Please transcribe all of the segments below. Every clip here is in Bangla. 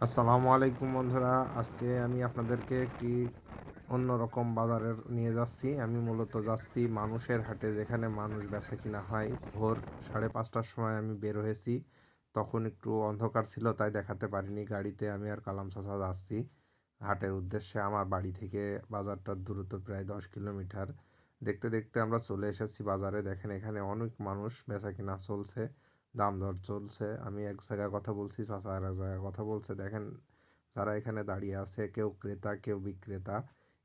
আসসালামু আলাইকুম বন্ধুরা। আজকে আমি আপনাদেরকে একটি অন্যরকম বাজারের নিয়ে যাচ্ছি। আমি মূলত যাচ্ছি মানুষের হাটে, যেখানে মানুষ বেচা কিনা হয়। ভোর সাড়ে পাঁচটার সময় আমি বের হয়েছি। তখন একটু অন্ধকার ছিল, তাই দেখাতে পারিনি। গাড়িতে আমি আর কালাম চাচা যাচ্ছি। হাটের উদ্দেশ্যে আমার বাড়ি থেকে বাজারটার দূরত্ব প্রায় দশ কিলোমিটার। দেখতে দেখতে আমরা চলে এসেছি বাজারে। দেখেন এখানে অনেক মানুষ বেচা কিনা চলছে। দাম দর চলছে। আমি এক জায়গায় কথা বলছি, চাচা আর এক জায়গায় কথা বলছে। দেখেন, যারা এখানে দাঁড়িয়ে আছে, কেউ ক্রেতা, কেউ বিক্রেতা,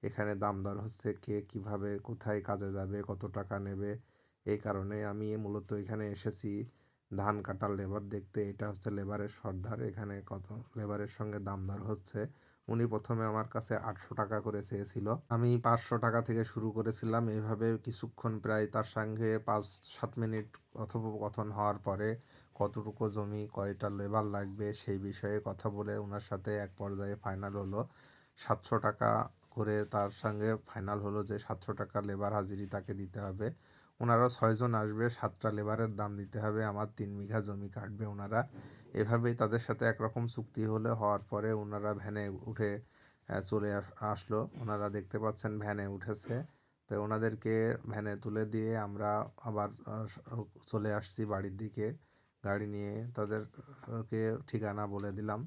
এখানে দাম দর হচ্ছে কে কীভাবে, কোথায় কাজে যাবে, কত টাকা নেবে? এই কারণে আমি মূলত এখানে এসেছি ধান কাটার লেবার দেখতে। এটা হচ্ছে লেবারের সর্দার। এখানে কত লেবারের সঙ্গে দাম দর হচ্ছে? উনি প্রথমে আমার কাছে আটশো টাকা করে চেয়েছিল। আমি পাঁচশো টাকা থেকে শুরু করেছিলাম। এইভাবে কিছুক্ষণ প্রায় তার সঙ্গে পাঁচ, সাত মিনিট কথোপকথন হওয়ার পরে কতটুকু জমি, কয়টা লেবার লাগবে সেই বিষয়ে কথা বলে ওনার সাথে এক পর্যায়ে ফাইনাল হলো। সাতশো টাকা করে তার সঙ্গে ফাইনাল হলো যে সাতশো টাকা লেবার হাজিরি তাকে দিতে হবে। ওনারা ছয়জন আসবে, সাতটা লেবারের দাম দিতে হবে, আমার তিন বিঘা জমি কাটবে ওনারা। এভাবেই তাদের সাথে একরকম চুক্তি হলে, হওয়ার পরে ওনারা ভ্যানে উঠে চলে আসলো। ওনারা দেখতে পাচ্ছেন ভ্যানে উঠেছে। তো ওনাদেরকে ভ্যানে তুলে দিয়ে আমরা আবার চলে আসছি বাড়ির দিকে। গাড়ি নিয়ে তাদেরকে ঠিকানা বলে দিলাম।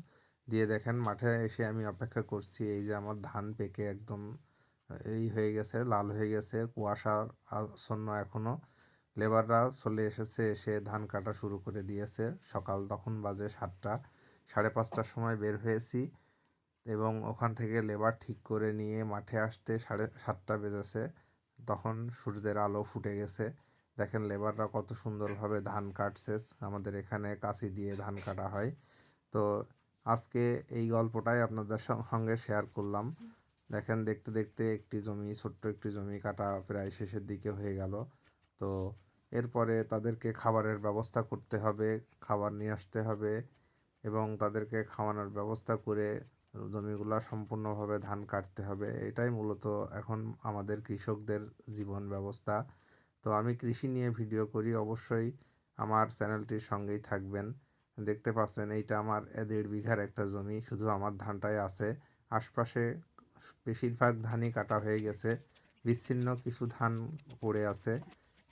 দিয়ে দেখেন মাঠে এসে আমি অপেক্ষা করছি, এই যে আমার ধান পেকে একদম এই হয়ে গেছে, লাল হয়ে গেছে কুয়াশার আচ্ছন্ন এখনও লেবাররা চলে এসেছে, এসে ধান কাটা শুরু করে দিয়েছে। সকাল তখন বাজে সাতটা, সাড়ে পাঁচটার সময় বের হয়েছি এবং ওখান থেকে লেবার ঠিক করে নিয়ে মাঠে আসতে সাড়ে সাতটা বেজেছে। তখন সূর্যের আলো ফুটে গেছে। দেখেন লেবাররা কত সুন্দরভাবে ধান কাটছে। আমাদের এখানে কাশি দিয়ে ধান কাটা হয়। তো আজকে এই গল্পটাই আপনাদের সঙ্গে শেয়ার করলাম। দেখেন দেখতে দেখতে একটি জমি, ছোট্ট একটি জমি কাটা প্রায় শেষের দিকে হয়ে গেল। তো এরপরে তাদেরকে খাবারের ব্যবস্থা করতে হবে, খাবার নিয়ে আসতে হবে এবং তাদেরকে খাওয়ানোর ব্যবস্থা করে জমিগুলো সম্পূর্ণভাবে ধান কাটতে হবে। এটাই মূলত এখন আমাদের কৃষকদের জীবন ব্যবস্থা। তো আমি কৃষি নিয়ে ভিডিও করি, অবশ্যই আমার চ্যানেলটির সঙ্গেই থাকবেন। দেখতে পাচ্ছেন এইটা আমার দেড় বিঘার একটা জমি, শুধু আমার ধানটাই আছে। আশপাশে বেশিরভাগ ধানই কাটা হয়ে গেছে। বিচ্ছিন্ন কিছু ধান পড়ে আছে।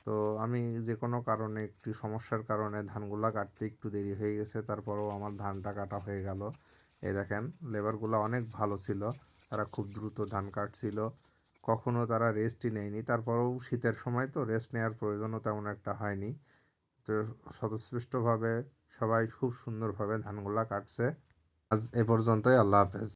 তো আমি যে কোনো কারণে একটি সমস্যার কারণে ধানগুলো কাটতে একটু দেরি হয়ে গেছে, তারপরেও আমার ধানটা কাটা হয়ে গেল। এই দেখেন, লেবারগুলো অনেক ভালো ছিল। তারা খুব দ্রুত ধান কাটছিল। কখনো তারা রেস্টই নেয়নি। তারপরেও শীতের সময় তো রেস্ট নেওয়ার প্রয়োজনও তেমন একটা হয়নি। তো স্বতঃস্ফূর্তভাবে সবাই খুব সুন্দরভাবে ধানগুলা কাটছে। আজ এ পর্যন্তই, আল্লাহ হাফেজ।